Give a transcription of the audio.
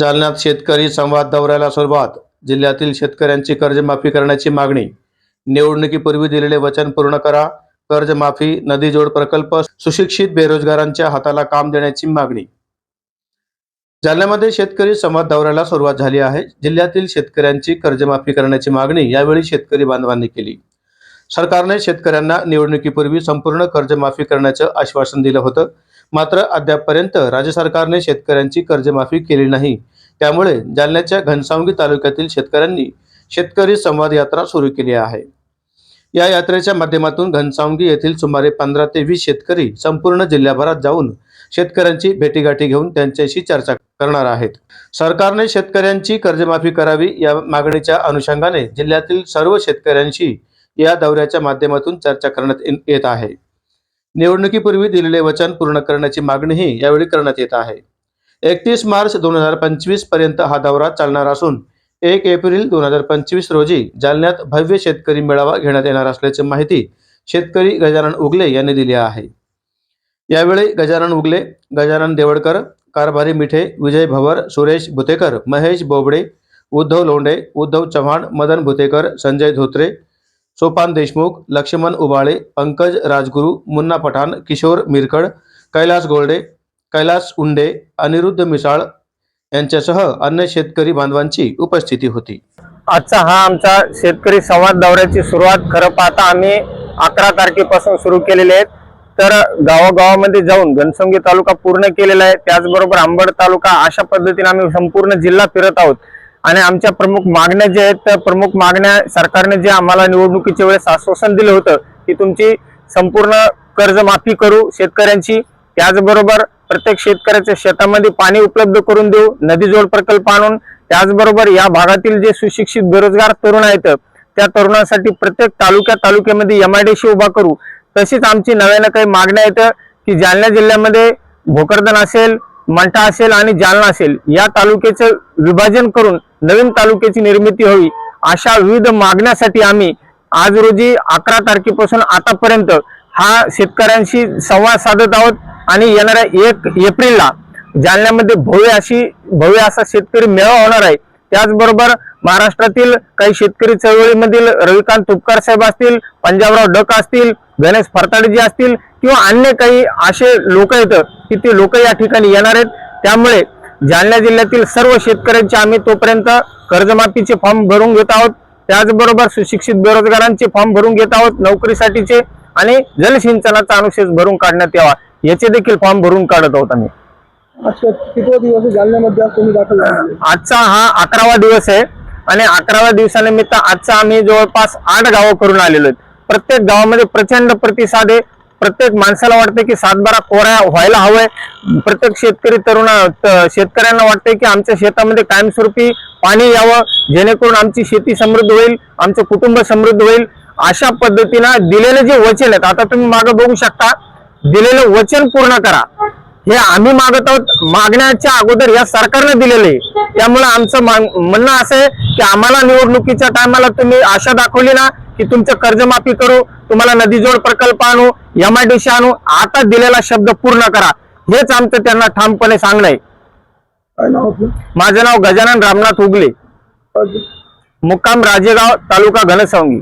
जालन्यात शेतकरी संवाद दौऱ्याला सुरुवात. जिल्ह्यातील शेतकऱ्यांची कर्जमाफी करण्याची मागणी. निवडणुकीपूर्वी दिलेले वचन पूर्ण करा. कर्जमाफी नदी जोड प्रकल्प सुशिक्षित बेरोजगारांच्या हाताला काम देण्याची मागणी. जालन्यामध्ये शेतकरी संवाद दौऱ्याला सुरुवात झाली आहे. जिल्ह्यातील शेतकऱ्यांची कर्जमाफी करण्याची मागणी यावेळी शेतकरी बांधवांनी केली. सरकारने शेतकऱ्यांना निवडणुकीपूर्वी संपूर्ण कर्जमाफी करण्याचं आश्वासन दिलं होतं. मात्र अद्यापपर्यंत राज्य सरकारने शेतकऱ्यांची कर्जमाफी केली नाही. त्यामुळे जालन्याच्या घनसावंगी तालुक्यातील शेतकऱ्यांनी शेतकरी संवाद यात्रा सुरू केली आहे. या यात्रेच्या माध्यमातून घनसावंगी येथील सुमारे पंधरा ते वीस शेतकरी संपूर्ण जिल्ह्याभरात जाऊन शेतकऱ्यांची भेटीगाठी घेऊन त्यांच्याशी चर्चा करणार आहेत. सरकारने शेतकऱ्यांची कर्जमाफी करावी या मागणीच्या अनुषंगाने जिल्ह्यातील सर्व शेतकऱ्यांशी या दौऱ्याच्या माध्यमातून चर्चा करण्यात येत आहे. निवडणुकीपूर्वी दिलेले वचन पूर्ण करण्याची मागणीही यावेळी करण्यात येत आहे. एकतीस मार्च दोन हजार पंचवीसपर्यंत हा दौरा चालणार असून एक एप्रिल दोन हजार पंचवीस रोजी जालन्यात भव्य शेतकरी मेळावा घेण्यात येणार असल्याची माहिती शेतकरी गजानन उगले यांनी दिली आहे. यावेळी गजानन उगले गजानन देवडकर कारभारी मिठे विजय भवर सुरेश भुतेकर महेश बोबडे उद्धव लोंढे उद्धव चव्हाण मदन भुतेकर संजय धोत्रे सोपान देशमुख लक्ष्मण उबाळे पंकज राजगुरू मुन्ना पठाण किशोर मिरकड कैलास गोल्डे कैलास उंडे अनिरुद्ध मिसाळ यांच्यासह अन्य शेतकरी बांधवांची उपस्थिती होती. आजचा हा आमचा शेतकरी संवाद दौऱ्याची सुरुवात खरं पाहता आम्ही अकरा तारखेपासून सुरू केलेली आहेत. तर गावागावामध्ये जाऊन घनसंगी तालुका पूर्ण केलेला आहे. त्याचबरोबर आंबड तालुका अशा पद्धतीने आम्ही संपूर्ण जिल्हा फिरत आहोत. आणि आमच्या प्रमुख मागण्या ज्या आहेत त्या प्रमुख मागण्या सरकारने जे आम्हाला निवडणुकीच्या वेळेस आश्वासन दिलं होतं की तुमची संपूर्ण कर्जमाफी करू शेतकऱ्यांची. त्याचबरोबर प्रत्येक शेतकऱ्याच्या शेतामध्ये पाणी उपलब्ध करून देऊ नदी जोड प्रकल्प आणून. त्याचबरोबर या भागातील जे सुशिक्षित बेरोजगार तरुण आहेत त्या तरुणांसाठी प्रत्येक तालुक्या तालुक्यामध्ये एमआयडीसी उभा करू. तशीच आमची नव्यानं काही मागण्या आहेत की जालना जिल्ह्यामध्ये भोकरदन असेल मंठा असेल आणि जालना असेल या तालुक्याचं विभाजन करून नवीन तालुक्याची निर्मिती व्हावी अशा विविध मागण्यासाठी आम्ही आज रोजी अकरा तारखेपासून आतापर्यंत हा शेतकऱ्यांशी संवाद साधत आहोत आणि येणाऱ्या एक एप्रिलला जालन्यामध्ये भव्य अशी भव्य असा शेतकरी मेळावा होणार आहे. त्याचबरोबर महाराष्ट्रातील काही शेतकरी चळवळीमधील रविकांत तुपकार साहेब असतील पंजाबराव डक असतील गणेश फरताडेजी असतील किंवा अन्य काही असे लोक आहेत की ते लोक या ठिकाणी येणार आहेत. त्यामुळे जालना जिल्ह्यातील सर्व शेतकऱ्यांचे आम्ही तोपर्यंत कर्जमाफीचे फॉर्म भरून घेत आहोत. त्याचबरोबर सुशिक्षित बेरोजगारांचे फॉर्म भरून घेत आहोत. नोकरीसाठीचे आणि जलसिंचनाचा अनुशेष भरून काढण्यात यावा. याचे देखील फॉर्म भरून काढत आहोत आम्ही. आजचा हा अकरावा दिवस आहे आणि अकराव्या दिवसानिमित्त आजचा आम्ही जवळपास आठ गावं करून आलेलो आहेत. प्रत्येक गावामध्ये प्रचंड प्रतिसाद आहे. प्रत्येक माणसाला वाटते की सातबारा कोऱ्या व्हायला हवंय. प्रत्येक शेतकरी तरुण शेतकऱ्यांना वाटतंय की आमच्या शेतामध्ये कायमस्वरूपी पाणी यावं जेणेकरून आमची शेती समृद्ध होईल आमचं कुटुंब समृद्ध होईल. अशा पद्धतीनं दिलेले जे वचन आहेत आता तुम्ही मागे बघू शकता दिलेलं वचन पूर्ण करा. हे आम्ही मागत आहोत मागण्याच्या अगोदर या सरकारने दिलेले. त्यामुळे आमचं म्हणणं असं आहे की आम्हाला निवडणुकीच्या टायमाला तुम्ही आशा दाखवली ना की तुमचं कर्जमाफी करू तुम्हाला नदीजोड प्रकल्प आणू एमआयडीसी आणू आता दिलेला शब्द पूर्ण करा. हेच आमचं त्यांना ठामपणे सांगणं आहे. माझं नाव गजानन रामनाथ उगले मुक्काम राजेगाव तालुका घनसावंगी.